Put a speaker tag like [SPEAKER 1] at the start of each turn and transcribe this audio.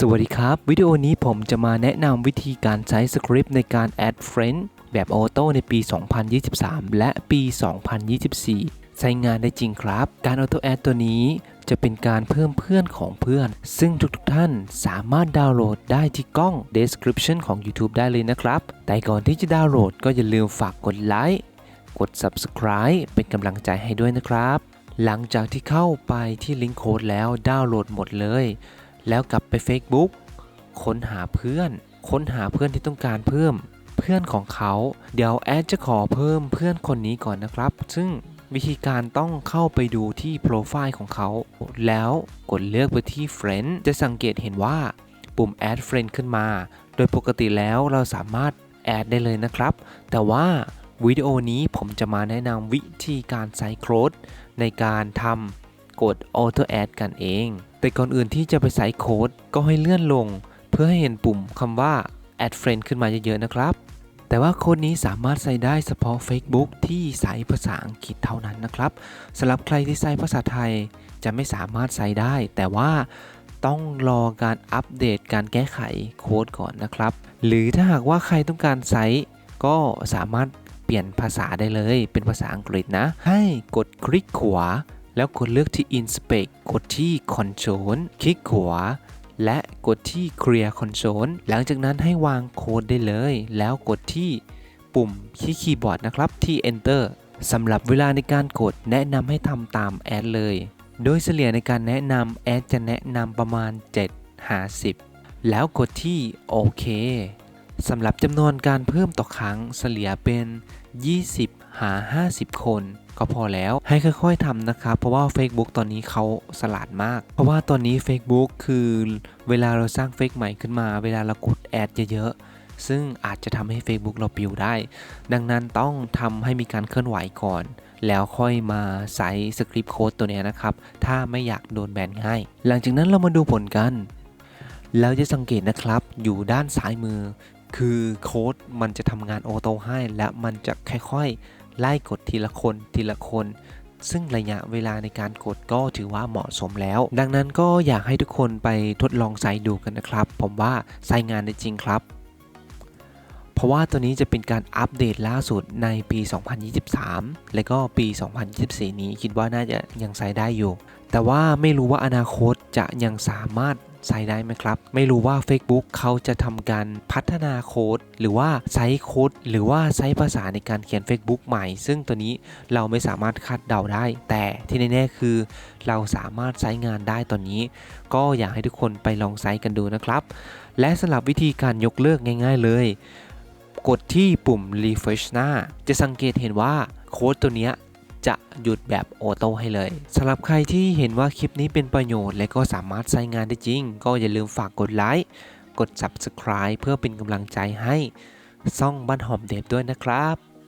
[SPEAKER 1] สวัสดีครับ วิดีโอนี้ผมจะมาแนะนำวิธีการใช้สคริปต์ในการ add friend แบบออโต้ในปี 2023 และปี 2024 ใช้งานได้จริงครับ การออโต้แอดตัวนี้จะเป็นการเพิ่มเพื่อนของเพื่อน ซึ่งทุกๆท่านสามารถดาวน์โหลดได้ที่กล้อง description ของ YouTube ได้เลยนะครับ แต่ก่อนที่จะดาวน์โหลดก็อย่าลืมฝากกดไลค์ กด subscribe เป็นกำลังใจให้ด้วยนะครับ หลังจากที่เข้าไปที่ลิงก์โค้ดแล้วดาวน์โหลดหมดเลย แล้วกลับไป Facebook ค้นหาเพื่อน ค้นหาเพื่อนที่ต้องการเพิ่ม เพื่อนของเขา เดี๋ยวแอดจะขอเพิ่มเพื่อนคนนี้ก่อนนะครับ ซึ่งวิธีการต้องเข้าไปดูที่โปรไฟล์ของเขา แล้วกดเลือกไปที่ Friend จะสังเกตเห็นว่าปุ่ม Add Friend ขึ้นมา โดยปกติแล้วเราสามารถแอดได้เลยนะครับ แต่ว่าวิดีโอนี้ผมจะมาแนะนำวิธีการใส่โค้ดในการทำ กด Auto Add กันเอง แต่ก่อนอื่นที่จะไปใส่โค้ดก็ให้เลื่อนลง เพื่อให้เห็นปุ่มคำว่า Add Friend ขึ้นมาเยอะๆนะครับ แต่ว่าโค้ดนี้สามารถใส่ได้เฉพาะ Facebook ที่ใช้ภาษาอังกฤษเท่านั้นนะครับสำหรับใครที่ใช้ภาษาไทยจะไม่สามารถใส่ได้ แต่ว่าต้องรอการอัปเดตการแก้ไขโค้ดก่อนนะครับ หรือถ้าหากว่าใครต้องการใช้ก็สามารถเปลี่ยนภาษาได้เลย เป็นภาษาอังกฤษนะ ให้กดคลิกขวา แล้วกดเลือกที่ Inspect กดที่ Control คลิกขวา และกดที่ Clear Console หลังจากนั้นให้วางโค้ดได้เลย แล้วกดที่ปุ่มที่คีย์บอร์ดนะครับที่ Enter สำหรับเวลาในการกดแนะนำให้ทำตามแอดเลย โดยเฉลี่ยในการแนะนำแอดจะแนะนำประมาณ7 50แล้วกดที่โอเคสำหรับจำนวนการเพิ่มต่อครั้งเฉลี่ยเป็น 20 หา 50 คน ก็พอแล้ว ให้ค่อยๆทำนะครับเพราะว่า Facebook ตอนนี้เขาสลาดมาก เพราะว่าตอนนี้ Facebook คือเวลาเราสร้างเฟซใหม่ขึ้นมา เวลาเรากดแอดเยอะๆซึ่งอาจจะทำให้ Facebook เราปิวได้ ดังนั้นต้องทำให้มีการเคลื่อนไหวก่อน แล้วค่อยมาใส่สคริปต์โค้ดตัวนี้นะครับ ถ้าไม่อยากโดนแบนง่าย หลังจากนั้นเรามาดูผลกันแล้วจะสังเกตนะครับอยู่ด้านซ้ายมือ คือโค้ดมันจะทำงานโอโต้ให้และมันจะค่อยๆ ไล่กดทีละคนทีละคน ซึ่งระยะเวลาในการกดก็ถือว่าเหมาะสมแล้ว ดังนั้นก็อยากให้ทุกคนไปทดลองใส่ดูกันนะครับ ผมว่าใส่งานได้จริงครับ ราะว่าตัวนี้จะเป็นการอัปเดตล่าสุดในปี 2023 และก็ปี 2024 นี้คิดว่าน่าจะยังใช้ได้อยู่ แต่ว่าไม่รู้ว่าอนาคตจะยังสามารถใช้ได้ไหมครับ ไม่รู้ว่า Facebook เขาจะทำการพัฒนาโค้ด หรือว่าใช้โค้ด หรือว่าใช้ภาษาในการเขียน Facebook ใหม่ ซึ่งตัวนี้เราไม่สามารถคาดเดาได้ แต่ที่แน่ๆคือ เราสามารถใช้งานได้ตอนนี้ ก็อยากให้ทุกคนไปลองใช้กันดูนะครับ และสำหรับวิธีการยกเลิกง่าย ๆ เลย กดที่ปุ่ม refresh หน้า จะสังเกตเห็นว่าโค้ดตัวนี้จะหยุดแบบออโต้ให้เลยสำหรับใครที่เห็นว่าคลิปนี้เป็นประโยชน์และก็สามารถใช้งานได้จริง ก็อย่าลืมฝากกดไลค์กด subscribe เพื่อเป็นกำลังใจให้ซ่องบ้านหอมเดบด้วยนะครับ